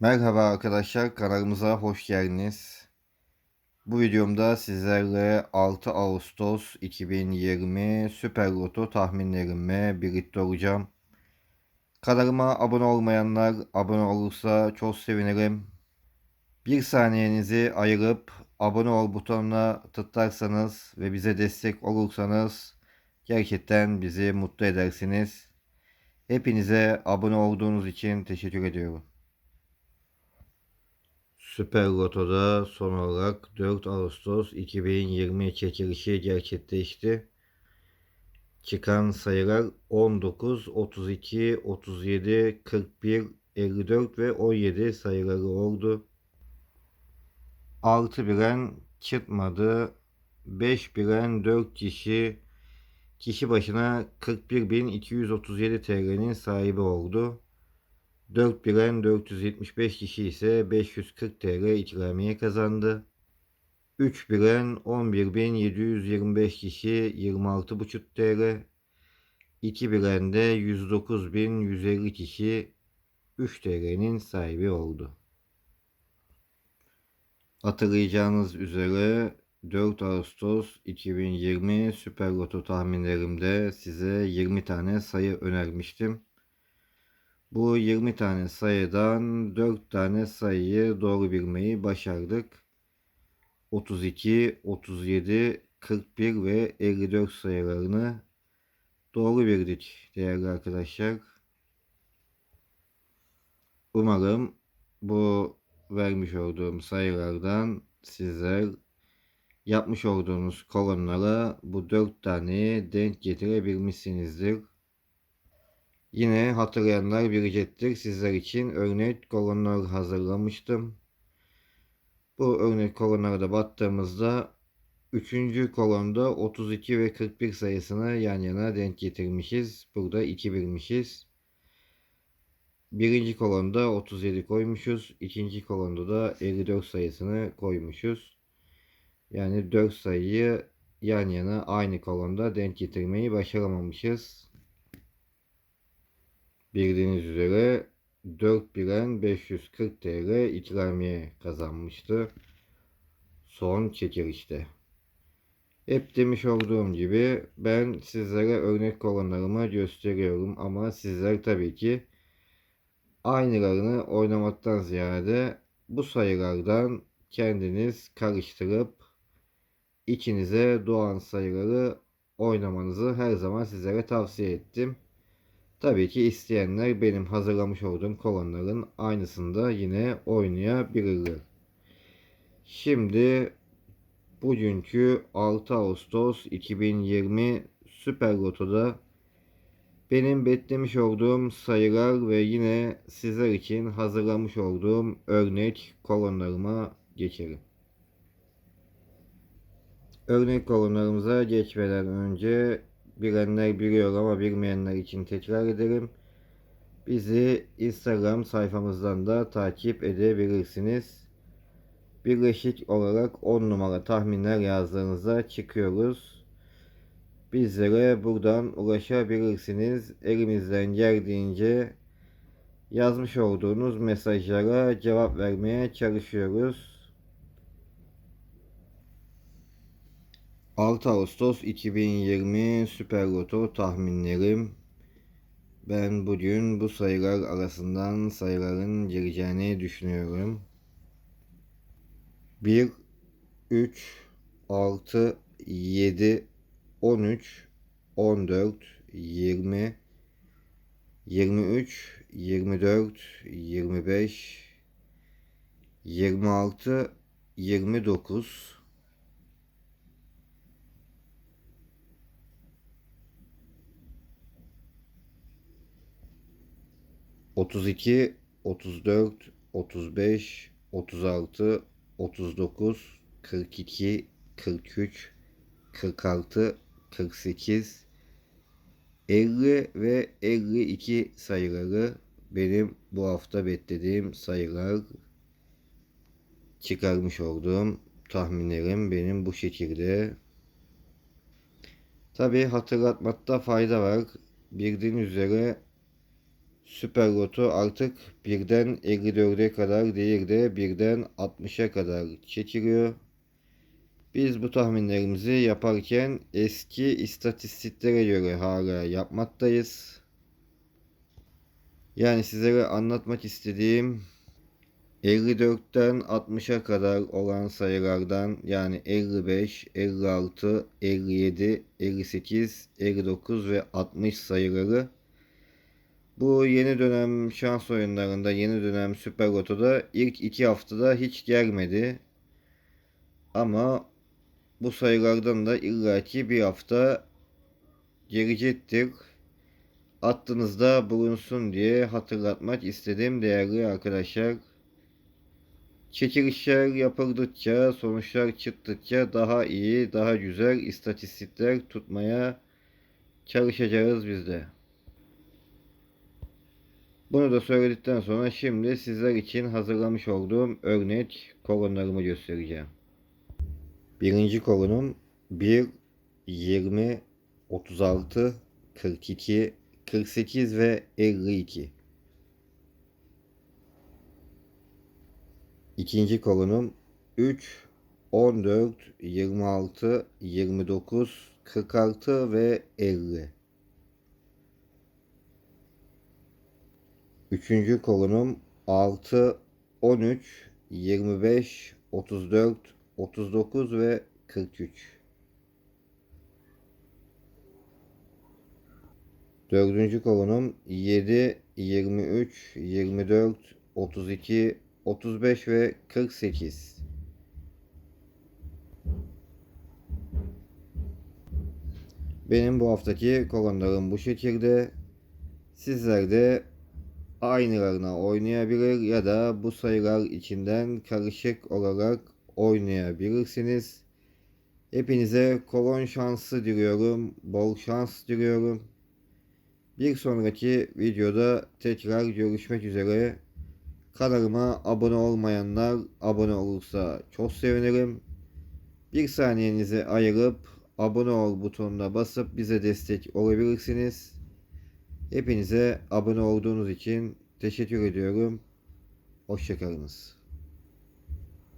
Merhaba arkadaşlar, kanalımıza hoş geldiniz. Bu videomda sizlerle 6 Ağustos 2020 Süper Loto tahminlerimle birlikte olacağım. Kanalıma abone olmayanlar abone olursa çok sevinirim. Bir saniyenizi ayırıp abone ol butonuna tıklarsanız ve bize destek olursanız gerçekten bizi mutlu edersiniz. Hepinize abone olduğunuz için teşekkür ediyorum. Süper Loto'da son olarak 4 Ağustos 2020 çekilişi gerçekleşti. Çıkan sayılar 19, 32, 37, 41, 54 ve 17 sayıları oldu. 6 biren çıkmadı. 5 biren 4 kişi kişi başına 41.237 TL'nin sahibi oldu. 4 biren 475 kişi ise 540 TL ikramiye kazandı. 3 biren 11.725 kişi 26,5 TL. 2 biren de 109.150 kişi 3 TL'nin sahibi oldu. Hatırlayacağınız üzere 4 Ağustos 2020 Süper Loto tahminlerimde size 20 tane sayı önermiştim. Bu 20 tane sayıdan 4 tane sayıyı doğru bilmeyi başardık. 32, 37, 41 ve 54 sayılarını doğru bildik değerli arkadaşlar. Umarım bu vermiş olduğum sayılardan sizler yapmış olduğunuz kolonlara bu 4 taneyi denk getirebilmişsinizdir. Yine hatırlayanlar bilecektir. Sizler için örnek kolonlar hazırlamıştım. Bu örnek kolonlara da baktığımızda 3. kolonda 32 ve 41 sayısını yan yana denk getirmişiz. Burada 2 bilmişiz. Birinci kolonda 37 koymuşuz. ikinci kolonda da 54 sayısını koymuşuz. Yani 4 sayıyı yan yana aynı kolonda denk getirmeyi başaramamışız. Bildiğiniz üzere 4 bilen 540 TL ikramiye kazanmıştı. Son çekilişte. Hep demiş olduğum gibi ben sizlere örnek kolonlarımı gösteriyorum ama sizler tabii ki aynılarını oynamaktan ziyade bu sayılardan kendiniz karıştırıp içinize doğan sayıları oynamanızı her zaman sizlere tavsiye ettim. Tabii ki isteyenler benim hazırlamış olduğum kolonların aynısını da yine oynayabilirler. Şimdi bugünkü 6 Ağustos 2020 Süper Loto'da benim beklemiş olduğum sayılar ve yine sizler için hazırlamış olduğum örnek kolonlarıma geçelim. Örnek kolonlarımıza geçmeden önce bilenler biliyor ama bilmeyenler için tekrar ederim. Bizi Instagram sayfamızdan da takip edebilirsiniz. Birleşik olarak 10 numara tahminler yazdığınızda çıkıyoruz. Bizlere buradan ulaşabilirsiniz. Elimizden geldiğince yazmış olduğunuz mesajlara cevap vermeye çalışıyoruz. 6 Ağustos 2020 Süper Loto tahminlerim. Ben bugün bu sayılar arasından sayıların gireceğini düşünüyorum. 1, 3, 6, 7, 13, 14, 20, 23, 24, 25, 26, 29, 32, 34, 35, 36, 39, 42, 43, 46, 48, 50 ve 52 sayıları benim bu hafta beklediğim sayılar çıkarmış olduğum tahminlerim benim bu şekilde. Tabi hatırlatmakta fayda var. Bildiğiniz üzere Süper Loto artık birden 54'e kadar değil de birden 60'a kadar çekiliyor. Biz bu tahminlerimizi yaparken eski istatistiklere göre hala yapmaktayız. Yani sizlere anlatmak istediğim 54'ten 60'a kadar olan sayılardan yani 55, 56, 57, 58, 59 ve 60 sayıları bu yeni dönem şans oyunlarında, yeni dönem Süper Loto'da ilk iki haftada hiç gelmedi. Ama bu sayılardan da illaki bir hafta gelecektir. Attığınızda bulunsun diye hatırlatmak istedim değerli arkadaşlar. Çekilişler yapıldıkça, sonuçlar çıktıkça daha iyi, daha güzel istatistikler tutmaya çalışacağız biz de. Bunu da söyledikten sonra şimdi sizler için hazırlamış olduğum örnek kolonlarımı göstereceğim. Birinci kolonum 1, 20, 36, 42, 48 ve 52. İkinci kolonum 3, 14, 26, 29, 46 ve 50. Üçüncü kolonum 6, 13, 25, 34, 39 ve 43. Dördüncü kolonum 7, 23, 24, 32, 35 ve 48. Benim bu haftaki kolonlarım bu şekilde. Sizler de aynılarına oynayabilir ya da bu sayılar içinden karışık olarak oynayabilirsiniz. Hepinize kolon şansı diliyorum. Bol şans diliyorum. Bir sonraki videoda tekrar görüşmek üzere. Kanalıma abone olmayanlar abone olursa çok sevinirim. Bir saniyenizi ayırıp abone ol butonuna basıp bize destek olabilirsiniz. Hepinize abone olduğunuz için teşekkür ediyorum. Hoşçakalınız.